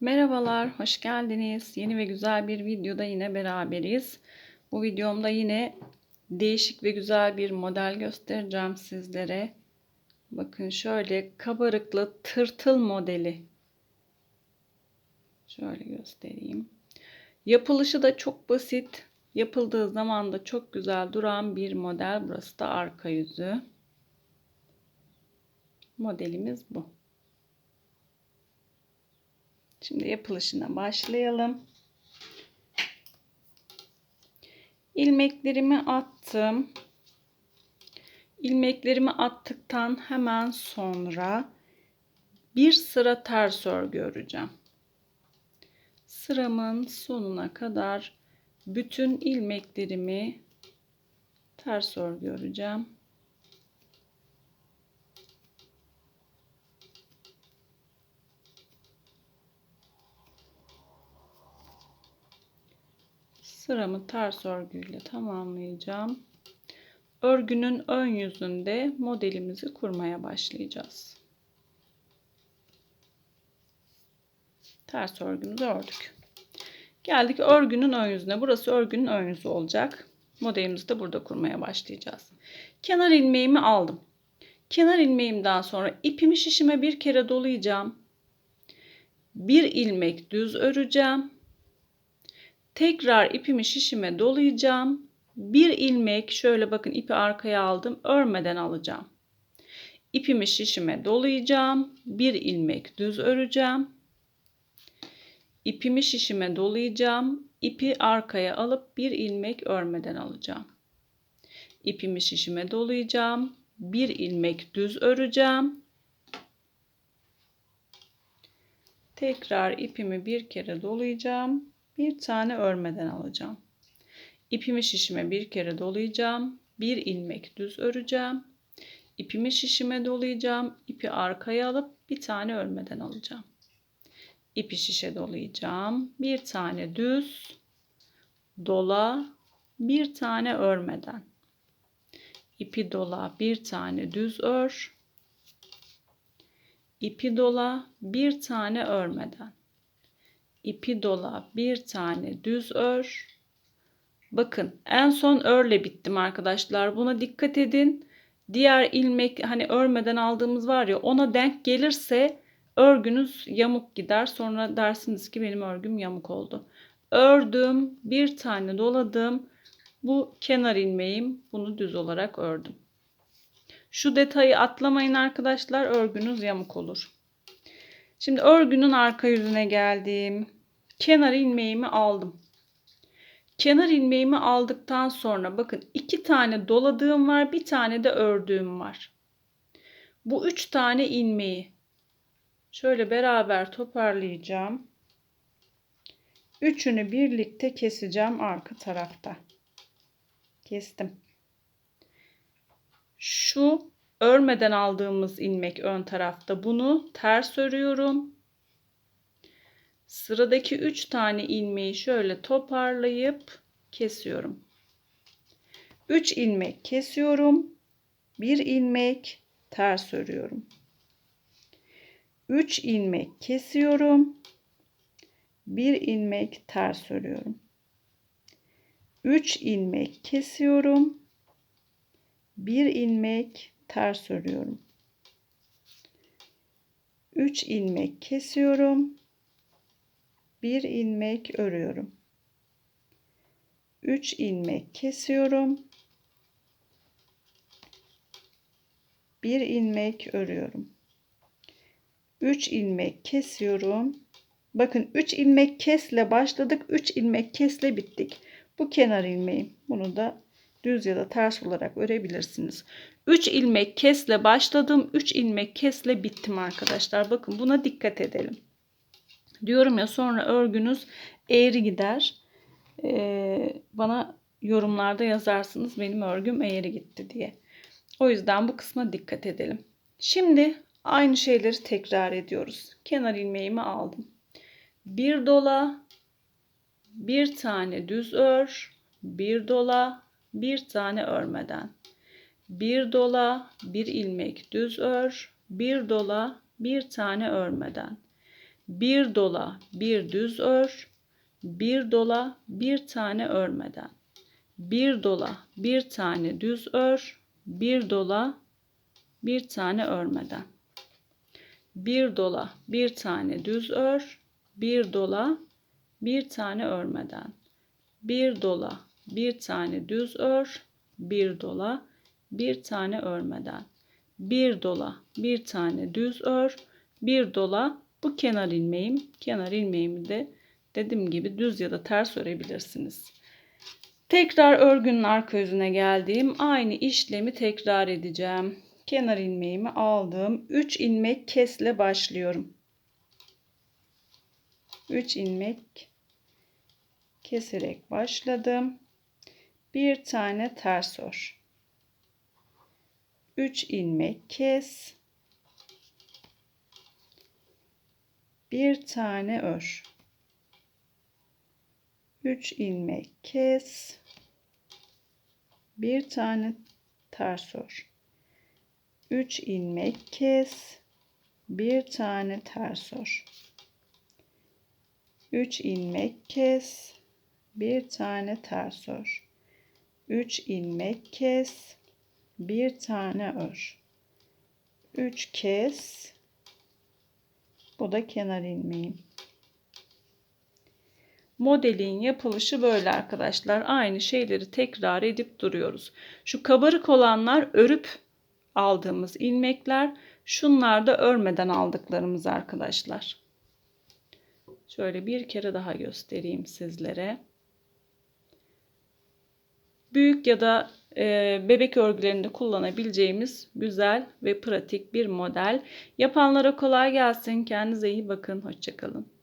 Merhabalar, hoş geldiniz. Yeni ve güzel bir videoda yine beraberiz. Bu videomda yine değişik ve güzel bir model göstereceğim sizlere. Bakın şöyle kabarıklı tırtıl modeli. Şöyle göstereyim. Yapılışı da çok basit. Yapıldığı zaman da çok güzel duran bir model. Burası da arka yüzü. Modelimiz bu. Şimdi yapılışına başlayalım. İlmeklerimi attım. İlmeklerimi attıktan hemen sonra bir sıra ters örgü öreceğim. Sıramın sonuna kadar bütün ilmeklerimi ters örgü öreceğim. Sıramı ters örgüyle tamamlayacağım. Örgünün ön yüzünde modelimizi kurmaya başlayacağız. Ters örgümüzü ördük. Geldik örgünün ön yüzüne. Burası örgünün ön yüzü olacak. Modelimizi de burada kurmaya başlayacağız. Kenar ilmeğimi aldım. Kenar ilmeğimden sonra ipimi şişime bir kere dolayacağım. Bir ilmek düz öreceğim Tekrar ipimi şişime dolayacağım. Bir ilmek şöyle bakın ipi arkaya aldım. Örmeden alacağım. İpimi şişime dolayacağım. Bir ilmek düz öreceğim. İpimi şişime dolayacağım. İpi arkaya alıp bir ilmek örmeden alacağım. İpimi şişime dolayacağım. Bir ilmek düz öreceğim. Tekrar ipimi bir kere dolayacağım bir tane örmeden alacağım. İpimi şişime bir kere dolayacağım. Bir ilmek düz öreceğim. İpimi şişime dolayacağım. İpi arkaya alıp bir tane örmeden alacağım. İpi şişe dolayacağım. Bir tane düz dola, bir tane örmeden. İpi dola, bir tane düz ör. İpi dola, bir tane örmeden ipi dola bir tane düz ör. Bakın en son örle bittim arkadaşlar. Buna dikkat edin. Diğer ilmek hani örmeden aldığımız var ya ona denk gelirse örgünüz yamuk gider. Sonra dersiniz ki benim örgüm yamuk oldu. Ördüm, bir tane doladım. Bu kenar ilmeğim. Bunu düz olarak ördüm. Şu detayı atlamayın arkadaşlar. Örgünüz yamuk olur. Şimdi örgünün arka yüzüne geldim. Kenar ilmeğimi aldım. Kenar ilmeğimi aldıktan sonra bakın iki tane doladığım var, bir tane de ördüğüm var. Bu üç tane ilmeği şöyle beraber toparlayacağım. Üçünü birlikte keseceğim arka tarafta. Kestim. Şu örmeden aldığımız ilmek ön tarafta. Bunu ters örüyorum. Sıradaki 3 tane ilmeği şöyle toparlayıp kesiyorum. 3 ilmek kesiyorum. 1 ilmek ters örüyorum. 3 ilmek kesiyorum. 1 ilmek ters örüyorum. 3 ilmek kesiyorum. 1 ilmek ters örüyorum. 3 ilmek kesiyorum. 1 ilmek örüyorum. 3 ilmek kesiyorum. 1 ilmek örüyorum. 3 ilmek kesiyorum. Bakın 3 ilmek kesle başladık. 3 ilmek kesle bittik. Bu kenar ilmeğim. Bunu da düz ya da ters olarak örebilirsiniz. 3 ilmek kesle başladım. 3 ilmek kesle bittim arkadaşlar. Bakın buna dikkat edelim. Diyorum ya sonra örgünüz eğri gider. Ee, bana yorumlarda yazarsınız benim örgüm eğri gitti diye. O yüzden bu kısma dikkat edelim. Şimdi aynı şeyleri tekrar ediyoruz. Kenar ilmeğimi aldım. Bir dola, bir tane düz ör, bir dola, bir tane örmeden. Bir dola, bir ilmek düz ör, bir dola, bir tane örmeden Bir dola, bir düz ör. Bir dola, bir tane örmeden. Bir dola, bir tane düz ör. Bir dola, bir tane örmeden. Bir dola, bir tane düz ör. Bir dola, bir tane örmeden. Bir dola, bir tane düz ör. Bir dola, bir tane örmeden. Bir dola, bir tane düz ör. Bir dola, bu kenar ilmeğim. Kenar ilmeğimi de dediğim gibi düz ya da ters örebilirsiniz. Tekrar örgünün arka yüzüne geldim. Aynı işlemi tekrar edeceğim. Kenar ilmeğimi aldım. 3 ilmek kesle başlıyorum. 3 ilmek keserek başladım. Bir tane ters ör. 3 ilmek kes. Bir tane ör. 3 ilmek kes. Bir tane ters ör. 3 ilmek kes. Bir tane ters ör. 3 ilmek kes. Bir tane ters ör. 3 ilmek kes. Bir tane ör. 3 kes. Bu da kenar ilmeğim. Modelin yapılışı böyle arkadaşlar. Aynı şeyleri tekrar edip duruyoruz. Şu kabarık olanlar örüp aldığımız ilmekler. Şunlar da örmeden aldıklarımız arkadaşlar. Şöyle bir kere daha göstereyim sizlere. Büyük ya da e, bebek örgülerinde kullanabileceğimiz güzel ve pratik bir model. Yapanlara kolay gelsin. Kendinize iyi bakın. Hoşçakalın.